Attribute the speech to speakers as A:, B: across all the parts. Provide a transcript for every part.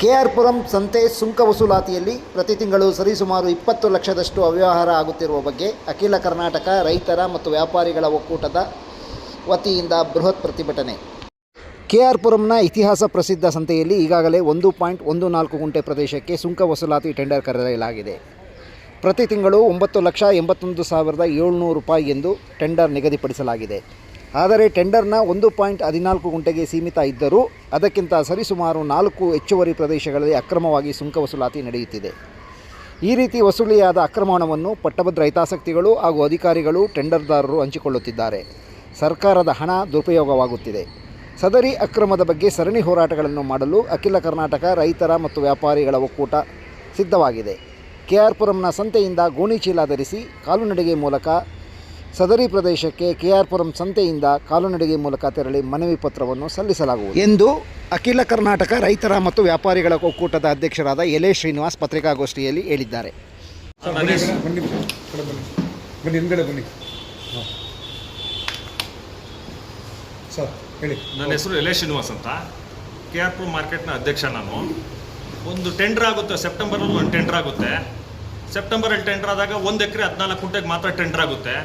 A: ಕೆಆರ್ಪುರಂ ಸಂತೆ ಸುಂಕ ವಸೂಲಾತಿಯಲ್ಲಿ ಪ್ರತಿ ತಿಂಗಳು ಸರಿಸುಮಾರು ಇಪ್ಪತ್ತು ಲಕ್ಷದಷ್ಟು ಅವ್ಯವಹಾರ ಆಗುತ್ತಿರುವ ಬಗ್ಗೆ ಅಖಿಲ ಕರ್ನಾಟಕ, ರೈತರ ಮತ್ತು ವ್ಯಾಪಾರಿಗಳ ಒಕ್ಕೂಟದ ವತಿಯಿಂದ ಬೃಹತ್ ಪ್ರತಿಭಟನೆ. ಕೆ ಆರ್ ಕೆಆರ್ಪುರಂನ ಇತಿಹಾಸ ಪ್ರಸಿದ್ಧ ಸಂತೆಯಲ್ಲಿ ಈಗಾಗಲೇ ಒಂದು ಪಾಯಿಂಟ್ ಒಂದು ನಾಲ್ಕು ಗುಂಟೆ ಪ್ರದೇಶಕ್ಕೆ ಸುಂಕ ವಸೂಲಾತಿ ಟೆಂಡರ್ ಕರೆಯಲಾಗಿದೆ. ಪ್ರತಿ ತಿಂಗಳು ಒಂಬತ್ತು ಲಕ್ಷ ಎಂಬತ್ತೊಂದು ಸಾವಿರದ ಏಳ್ನೂರು ರೂಪಾಯಿ ಎಂದು ಟೆಂಡರ್ ನಿಗದಿಪಡಿಸಲಾಗಿದೆ. ಆದರೆ ಟೆಂಡರ್ನ ಒಂದು ಪಾಯಿಂಟ್ ಹದಿನಾಲ್ಕು ಗುಂಟೆಗೆ ಸೀಮಿತ ಇದ್ದರೂ ಅದಕ್ಕಿಂತ ಸರಿಸುಮಾರು ನಾಲ್ಕು ಹೆಚ್ಚುವರಿ ಪ್ರದೇಶಗಳಲ್ಲಿ ಅಕ್ರಮವಾಗಿ ಸುಂಕ ವಸೂಲಾತಿ ನಡೆಯುತ್ತಿದೆ. ಈ ರೀತಿ ವಸೂಲಿಯಾದ ಅಕ್ರಮ ಹಣವನ್ನು ಪಟ್ಟಭದ್ರ ಹಿತಾಸಕ್ತಿಗಳು ಹಾಗೂ ಅಧಿಕಾರಿಗಳು ಟೆಂಡರ್ದಾರರು ಹಂಚಿಕೊಳ್ಳುತ್ತಿದ್ದಾರೆ. ಸರ್ಕಾರದ ಹಣ ದುರುಪಯೋಗವಾಗುತ್ತಿದೆ. ಸದರಿ ಅಕ್ರಮದ ಬಗ್ಗೆ ಸರಣಿ ಹೋರಾಟಗಳನ್ನು ಮಾಡಲು ಅಖಿಲ ಕರ್ನಾಟಕ, ರೈತರ ಮತ್ತು ವ್ಯಾಪಾರಿಗಳ ಒಕ್ಕೂಟ ಸಿದ್ಧವಾಗಿದೆ. ಕೆಆರ್ಪುರಂನ ಸಂತೆಯಿಂದ ಗೋಣಿಚೀಲ ಧರಿಸಿ ಕಾಲುನಡಿಗೆ ಮೂಲಕ ಸದರಿ ಪ್ರದೇಶಕ್ಕೆ ಕೆಆರ್ಪುರಂ ಸಂತೆಯಿಂದ ಕಾಲುನಡಿಗೆ ಮೂಲಕ ತೆರಳಿ ಮನವಿ ಪತ್ರವನ್ನು ಸಲ್ಲಿಸಲಾಗುವುದು. ಎಂದು ಅಖಿಲ ಕರ್ನಾಟಕ ರೈತರ ಮತ್ತು ವ್ಯಾಪಾರಿಗಳ ಒಕ್ಕೂಟದ ಅಧ್ಯಕ್ಷರಾದ ಎಲೆ ಶ್ರೀನಿವಾಸ್ ಪತ್ರಿಕಾಗೋಷ್ಠಿಯಲ್ಲಿ ಹೇಳಿದ್ದಾರೆ.
B: ನನ್ನ ಹೆಸರು ಎಲೆ ಶ್ರೀನಿವಾಸ್ ಅಂತ. ಕೆ ಆರ್ ಪುರ ಮಾರ್ಕೆಟ್ನ ಅಧ್ಯಕ್ಷ ನಾನು. ಒಂದು ಟೆಂಡರ್ ಆಗುತ್ತೆ ಸೆಪ್ಟೆಂಬರಲ್ಲಿ ಒಂದು ಟೆಂಡರ್ ಆಗುತ್ತೆ. ಸೆಪ್ಟೆಂಬರಲ್ಲಿ ಟೆಂಡರ್ ಆದಾಗ ಒಂದು ಎಕರೆ ಹದಿನಾಲ್ಕು ಕುಂಟೆಗೆ ಮಾತ್ರ ಟೆಂಡರ್ ಆಗುತ್ತೆ.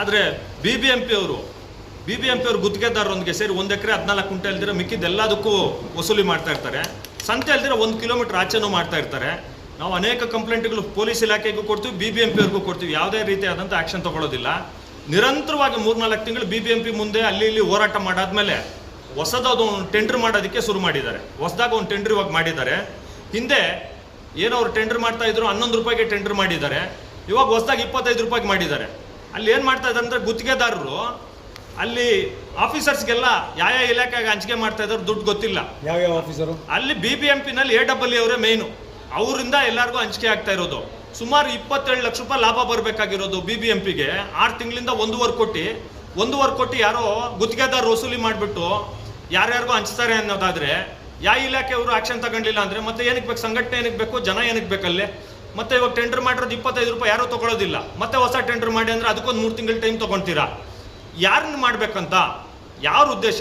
B: ಆದರೆ ಬಿ ಬಿ ಎಂ ಪಿ ಅವರು ಬಿ ಬಿ ಎಂ ಪಿ ಅವರು ಗುತ್ತಿಗೆದಾರರೊಂದಿಗೆ ಸೇರಿ ಒಂದು ಎಕರೆ ಹದಿನಾಲ್ಕು ಕುಂಟೆ ಇಲ್ದಿರೋ ಮಿಕ್ಕಿದ್ದೆಲ್ಲದಕ್ಕೂ ವಸೂಲಿ ಮಾಡ್ತಾ ಇರ್ತಾರೆ. ಸಂತೆ ಅಲ್ದಿರೋ ಒಂದು ಕಿಲೋಮೀಟರ್ ಆಚೆನೂ ಮಾಡ್ತಾ ಇರ್ತಾರೆ. ನಾವು ಅನೇಕ ಕಂಪ್ಲೇಂಟ್ಗಳು ಪೊಲೀಸ್ ಇಲಾಖೆಗೂ ಕೊಡ್ತೀವಿ ಬಿ ಬಿ ಎಂ ಪಿ ಅವ್ರಿಗೂ ಕೊಡ್ತೀವಿ. ಯಾವುದೇ ರೀತಿಯಾದಂಥ ಆ್ಯಕ್ಷನ್ ತಗೊಳ್ಳೋದಿಲ್ಲ ನಿರಂತರವಾಗಿ ಮೂರ್ನಾಲ್ಕು ತಿಂಗಳು ಬಿ ಬಿ ಎಂ ಪಿ ಮುಂದೆ ಅಲ್ಲಿ ಇಲ್ಲಿ ಹೋರಾಟ ಮಾಡಾದ್ಮೇಲೆ ಹೊಸದಾದ ಒಂದು ಟೆಂಡರ್ ಮಾಡೋದಕ್ಕೆ ಶುರು ಮಾಡಿದ್ದಾರೆ. ಹೊಸದಾಗ ಒಂದು ಟೆಂಡರ್ ಇವಾಗ ಮಾಡಿದ್ದಾರೆ. ಹಿಂದೆ ಏನೋ ಅವ್ರು ಟೆಂಡರ್ ಮಾಡ್ತಾ ಇದ್ರು, ಹನ್ನೊಂದು ರೂಪಾಯಿಗೆ ಟೆಂಡರ್ ಮಾಡಿದ್ದಾರೆ. ಇವಾಗ ಹೊಸದಾಗಿ ಇಪ್ಪತ್ತೈದು ರೂಪಾಯಿಗೆ ಮಾಡಿದ್ದಾರೆ. ಅಲ್ಲಿ ಏನು ಮಾಡ್ತಾ ಇದ್ದಾರೆ ಅಂದರೆ ಗುತ್ತಿಗೆದಾರರು ಅಲ್ಲಿ ಆಫೀಸರ್ಸ್ಗೆಲ್ಲ ಯಾವ ಯಾವ ಇಲಾಖೆಗೆ ಹಂಚಿಕೆ ಮಾಡ್ತಾ ಇದ್ದಾರೆ ದುಡ್ಡು ಗೊತ್ತಿಲ್ಲ.
C: ಯಾವ್ಯಾವ ಆಫೀಸರು?
B: ಅಲ್ಲಿ ಬಿ ಬಿ ಎಂ ಪಿನಲ್ಲಿ ಎ ಡಬಲ್ ಅವರೇ ಮೇಯ್ನು ಅವರಿಂದ ಎಲ್ಲರಿಗೂ ಹಂಚಿಕೆ ಆಗ್ತಾ ಇರೋದು. ಸುಮಾರು ಇಪ್ಪತ್ತೇಳು ಲಕ್ಷ ರೂಪಾಯಿ ಲಾಭ ಬರಬೇಕಾಗಿರೋದು ಬಿ ಬಿ ಎಂ ಪಿಗೆ ಆರು ತಿಂಗಳಿಂದ ಒಂದೂವರೆ ಕೋಟಿ. ಒಂದೂವರೆ ಕೋಟಿ ಯಾರೋ ಗುತ್ತಿಗೆದಾರ ವಸೂಲಿ ಮಾಡಿಬಿಟ್ಟು ಯಾರ್ಯಾರಿಗೂ ಹಂಚ್ತಾರೆ ಅನ್ನೋದಾದರೆ ಯಾವ ಇಲಾಖೆಯವರು ಆಕ್ಷನ್ ತಗೊಂಡಿಲ್ಲ ಅಂದರೆ ಮತ್ತೆ ಏನಕ್ಕೆ ಬೇಕು ಸಂಘಟನೆ ಏನಕ್ಕೆ ಬೇಕು ಜನ ಏನಕ್ಕೆ ಬೇಕಲ್ಲಿ ಮತ್ತೆ ಇವಾಗ ಟೆಂಡರ್ ಮಾಡಿರೋದು ಇಪ್ಪತ್ತೈದು ರೂಪಾಯಿ ಯಾರೂ ತಗೊಳ್ಳೋದಿಲ್ಲ ಮತ್ತೆ ಹೊಸ ಟೆಂಡರ್ ಮಾಡಿ ಅಂದ್ರೆ ಅದಕ್ಕೊಂದು ಮೂರು ತಿಂಗಳು ಟೈಮ್ ತಗೊಂತೀರಾ ಯಾರನ್ನ ಮಾಡ್ಬೇಕಂತ? ಯಾರ ಉದ್ದೇಶ?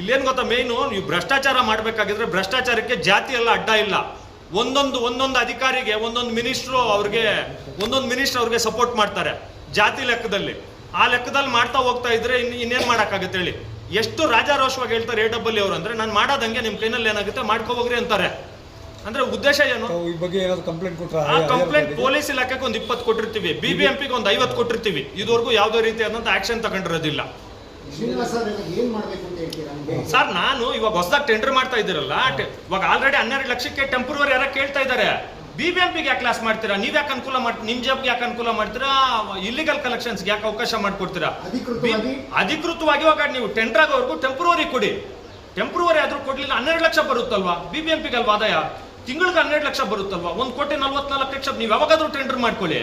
B: ಇಲ್ಲೇನು ಗೊತ್ತಾ ಮೇನು ನೀವು ಭ್ರಷ್ಟಾಚಾರ ಮಾಡಬೇಕಾಗಿದ್ರೆ ಭ್ರಷ್ಟಾಚಾರಕ್ಕೆ ಜಾತಿ ಎಲ್ಲ ಅಡ್ಡ ಇಲ್ಲ. ಒಂದೊಂದು ಒಂದೊಂದು ಅಧಿಕಾರಿಗೆ, ಒಂದೊಂದು ಮಿನಿಸ್ಟ್ರು ಅವ್ರಿಗೆ, ಒಂದೊಂದು ಮಿನಿಸ್ಟ್ರ್ ಅವ್ರಿಗೆ ಸಪೋರ್ಟ್ ಮಾಡ್ತಾರೆ ಜಾತಿ ಲೆಕ್ಕದಲ್ಲಿ. ಆ ಲೆಕ್ಕದಲ್ಲಿ ಮಾಡ್ತಾ ಹೋಗ್ತಾ ಇದ್ರೆ ಇನ್, ಇನ್ನೇನು ಮಾಡೋಕ್ಕಾಗುತ್ತೆ ಹೇಳಿ? ಎಷ್ಟು ರಾಜಾರೋಷವಾಗಿ ಹೇಳ್ತಾರೆ ಎ ಡಬ್ಬಲ್ಲಿ ಅವರು ಅಂದರೆ, ನಾನು ಮಾಡೋದಂಗೆ ನಿಮ್ಮ ಕೈನಲ್ಲಿ ಏನಾಗುತ್ತೆ ಮಾಡ್ಕೊ ಹೋಗ್ರಿ ಅಂತಾರೆ. ಅಂದ್ರೆ ಉದ್ದೇಶ ಏನು?
C: ಈ ಬಗ್ಗೆ ಏನಾದ್ರು ಕಂಪ್ಲೇಂಟ್ ಕೊಟ್ರ?
B: ಆ ಕಂಪ್ಲೇಂಟ್ ಪೊಲೀಸ್ ಇಲಾಖೆಗೆ ಒಂದು ಇಪ್ಪತ್ತು ಕೊಟ್ಟಿರ್ತೀವಿ. ಬಿ ಬಿ ಎಂ ಪಿಗೆ ಒಂದು ಐವತ್ತು ಕೊಟ್ಟಿರ್ತೀವಿ. ಇದುವರೆಗೂ ಯಾವುದೇ ರೀತಿಯಾದಂಥ ಆಕ್ಷನ್ ತಗೊಂಡಿರೋದಿಲ್ಲ.
A: ಸರ್ ಏನು ಮಾಡಬೇಕು ಅಂತ ಹೇಳ್ತೀರಾ
B: ಸರ್ ನಾನು ಇವಾಗ ಹೊಸದಾಗಿ ಟೆಂಡರ್ ಮಾಡ್ತಾ ಇದ್ದೀರಲ್ಲ ಇವಾಗ ಆಲ್ರೆಡಿ ಹನ್ನೆರಡು ಲಕ್ಷಕ್ಕೆ ಟೆಂಪ್ರವರಿ ಯಾರ ಕೇಳ್ತಾ ಇದ್ದಾರೆ ಬಿ ಬಿ ಎಂ ಪಿಗೆ ಯಾಕೆ ಕ್ಲಾಸ್ ಮಾಡ್ತೀರಾ? ನೀವ್ ಯಾಕೆ ಅನುಕೂಲ ಮಾಡ್ತೀರಾ ನಿಮ್ ಜಾಬ್ಗೆ ಯಾಕೆ ಅನುಕೂಲ ಮಾಡ್ತೀರಾ? ಇಲ್ಲಿಗಲ್ ಕಲೆಕ್ಷನ್ಸ್ ಯಾಕೆ ಅವಕಾಶ ಮಾಡ್ಕೊಡ್ತೀರಾ?
A: ಅಧಿಕೃತವಾಗಿ?
B: ಇವಾಗ ನೀವು ಟೆಂಡರ್ ಆಗೋವರೆಗೂ ಟೆಂಪ್ರವರಿ ಕೊಡಿ. ಟೆಂಪ್ರವರಿ ಆದ್ರೂ ಕೊಡ್ಲಿಲ್ಲ ಹನ್ನೆರಡು ಲಕ್ಷ ಬರುತ್ತಲ್ವಾ? ಬಿ ಬಿ ಎಂ ಪಿಗೆ ಅಲ್ವಾ ಆದಾಯ ತಿಂಗಳಿಗೆ ಹನ್ನೆರಡು ಲಕ್ಷ ಬರುತ್ತಲ್ವಾ? ಒಂದು ಕೋಟಿ ನಲ್ವತ್ನಾಲ್ಕು ಲಕ್ಷ ನೀವು ಯಾವಾಗಾದ್ರೂ ಟೆಂಡರ್ ಮಾಡ್ಕೊಳ್ಳಿ.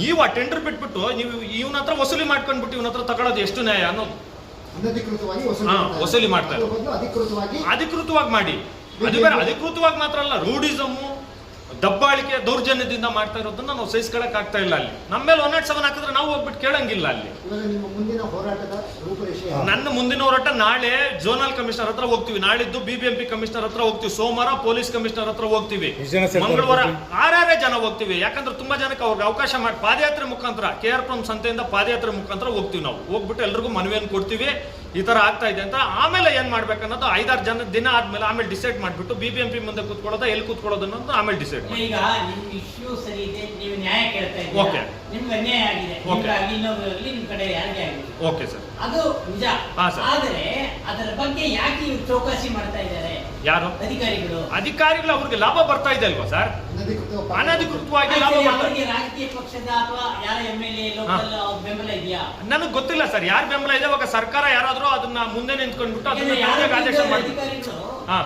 B: ನೀವು ಆ ಟೆಂಡರ್ ಬಿಟ್ಬಿಟ್ಟು ನೀವು ಇವನ ಹತ್ರ ವಸೂಲಿ ಮಾಡ್ಕೊಂಡ್ಬಿಟ್ಟು ಇವನ ಹತ್ರ ತಗೊಳ್ಳೋದು ಎಷ್ಟು ನ್ಯಾಯ ಅನ್ನೋದು. ವಸೂಲಿ ಮಾಡ್ತಾರೆ.
A: ಅಧಿಕೃತವಾಗಿ
B: ಮಾಡಿ. ಅದು ಬೇರೆ ಅಧಿಕೃತವಾಗಿ ಮಾತ್ರ ಅಲ್ಲ ರೂಢಿಸಮು ದಬ್ಬಾಳಿಕೆ ದೌರ್ಜನ್ಯದಿಂದ ಮಾಡ್ತಾ ಇರೋದನ್ನ ನಾವು ಸಹಿಸ್ಕೊಳಕ್ ಆಗ್ತಾ ಇಲ್ಲ ಅಲ್ಲಿ. ನಮ್ಮ ಮೇಲೆ ಒನ್ ನಾಟ್ ಸೆವೆನ್ ಹಾಕಿದ್ರೆ ನಾವು ಹೋಗ್ಬಿಟ್ಟು ಕೇಳಂಗಿಲ್ಲ ಅಲ್ಲಿ.
A: ಇವಾಗ ನಿಮ್ಮ ಮುಂದಿನ ಹೋರಾಟದ ರೂಪರೇಷೆ ಯಾವುದು?
B: ನನ್ನ ಮುಂದಿನ ಹೋರಾಟ ನಾಳೆ ಜೋನಲ್ ಕಮಿಷನರ್ ಹತ್ರ ಹೋಗ್ತೀವಿ. ನಾಳಿದ್ದು ಬಿಬಿಎಂಪಿ ಕಮಿಷನರ್ ಹತ್ರ ಹೋಗ್ತೀವಿ. ಸೋಮವಾರ ಪೊಲೀಸ್ ಕಮಿಷನರ್ ಹತ್ರ ಹೋಗ್ತೀವಿ. ಮಂಗಳವಾರ? ಆರಾರೇ ಜನ ಹೋಗ್ತೀವಿ. ಯಾಕಂದ್ರೆ ತುಂಬಾ ಜನಕ್ಕೆ ಅವ್ರಿಗೆ ಅವಕಾಶ ಮಾಡಿ ಪಾದಯಾತ್ರೆ ಮುಖಾಂತರ ಕೆ ಆರ್ ಪುರಂ ಸಂತೆಯಿಂದ ಪಾದಯಾತ್ರೆ ಮುಖಾಂತರ ಹೋಗ್ತೀವಿ ನಾವು. ಹೋಗ್ಬಿಟ್ಟು ಎಲ್ರಿಗೂ ಮನವಿಯನ್ನು ಕೊಡ್ತೀವಿ. ಈ ತರ ಆಗ್ತಾ ಇದೆ ಅಂತ ಆಮೇಲೆ ಏನ್ ಮಾಡ್ಬೇಕನ್ನೋದು ಐದಾರು ಜನ ದಿನ ಆದ್ಮೇಲೆ ಆಮೇಲೆ ಡಿಸೈಡ್ ಮಾಡ್ಬಿಟ್ಟು ಬಿಬಿಎಂಪಿ ಮುಂದೆ ಕೂತ್ಕೊಳ್ಳೋದ ಎಲ್ಲಿ ಕೂತ್ಕೊಳ್ಳೋದು ಅನ್ನೋದು ಆಮೇಲೆ ಡಿಸೈಡ್ ಮಾಡಿ
D: ಈಗ ನಿಮ್ ಇಶ್ಯೂ ಸರಿ ಇದೆ ನೀವು ನ್ಯಾಯ ಕೇಳ್ತಾ
B: Okay.
D: ಇದ್ದೀರಾ ನಿಮ್ಗೆ ಅನ್ಯಾಯ ಆಗಿದೆ.
B: Okay.
D: ನಿಮ್ಗಾಗ್ಲಿ ಇನ್ನೊಬ್ರಾಗ್ಲಿ ಕಡೆ ಯಾರಿಗೆ ಆಗಲಿ
B: ಓಕೆ ಸರ್
D: ಅದು ನಿಜ.
B: ಹಾ, ಸರ್.
D: ಆದ್ರೆ ಅದರ ಬಗ್ಗೆ ಯಾಕೆ ಇವ್ರು ಚೌಕಾಸಿ ಮಾಡ್ತಾ ಇದ್ದಾರೆ?
B: ಯಾರು?
D: ಅಧಿಕಾರಿಗಳು.
B: ಅಧಿಕಾರಿಗಳು ಅವ್ರಿಗೆ ಲಾಭ ಬರ್ತಾ ಇದೆ ಅಲ್ವಾ ಸರ್ ಅನಧಿಕೃತವಾಗಿ ಲಾಭ
D: ಆದ್ರೆ
B: ಬರ್ತಾ
D: ರಾಜಕೀಯ ಪಕ್ಷದ ಅಥವಾ ಯಾರ ಎಂ ಎಲ್ ಎ ಲೋಕಲ್ ಬೆಂಬಲ ಇದೆಯಾ?
B: ನನಗೆ ಗೊತ್ತಿಲ್ಲ ಸರ್ ಯಾರು ಬೆಂಬಲ ಇದೆ? ಇವಾಗ ಸರ್ಕಾರ ಯಾರಾದ್ರೂ ಅದನ್ನ ಮುಂದೆ ನಿಂತ್ಕೊಂಡ್ಬಿಟ್ಟು ಅದನ್ನ ಆದೇಶ ಹಾ.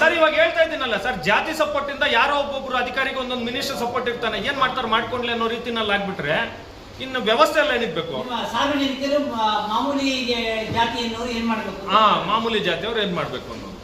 B: ಸರ್ ಇವಾಗ ಹೇಳ್ತಾ ಇದ್ದೀನಲ್ಲ ಸರ್ ಜಾತಿ ಸಪೋರ್ಟ್ ಇಂದ ಯಾರೋ ಒಬ್ಬೊಬ್ರು ಅಧಿಕಾರಿಗೆ ಒಂದೊಂದು ಮಿನಿಸ್ಟರ್ ಸಪೋರ್ಟ್ ಇರ್ತಾನೆ ಏನ್ ಮಾಡ್ತಾರೆ ಮಾಡ್ಕೊಂಡ್ಲಿ ಅನ್ನೋ ರೀತಿನಲ್ಲಿ ಆಗ್ಬಿಟ್ರೆ ಇನ್ನು ವ್ಯವಸ್ಥೆ ಎಲ್ಲ ಏನಿರ್ಬೇಕು? ಬೇಕು
D: ಮಾಮೂಲಿ ಜಾತಿಯವರು ಏನ್ ಮಾಡ್ಬೇಕು?
B: ಹಾ ಮಾಮೂಲಿ ಜಾತಿಯವ್ರು ಏನ್ ಮಾಡ್ಬೇಕು ಅನ್ನೋದು.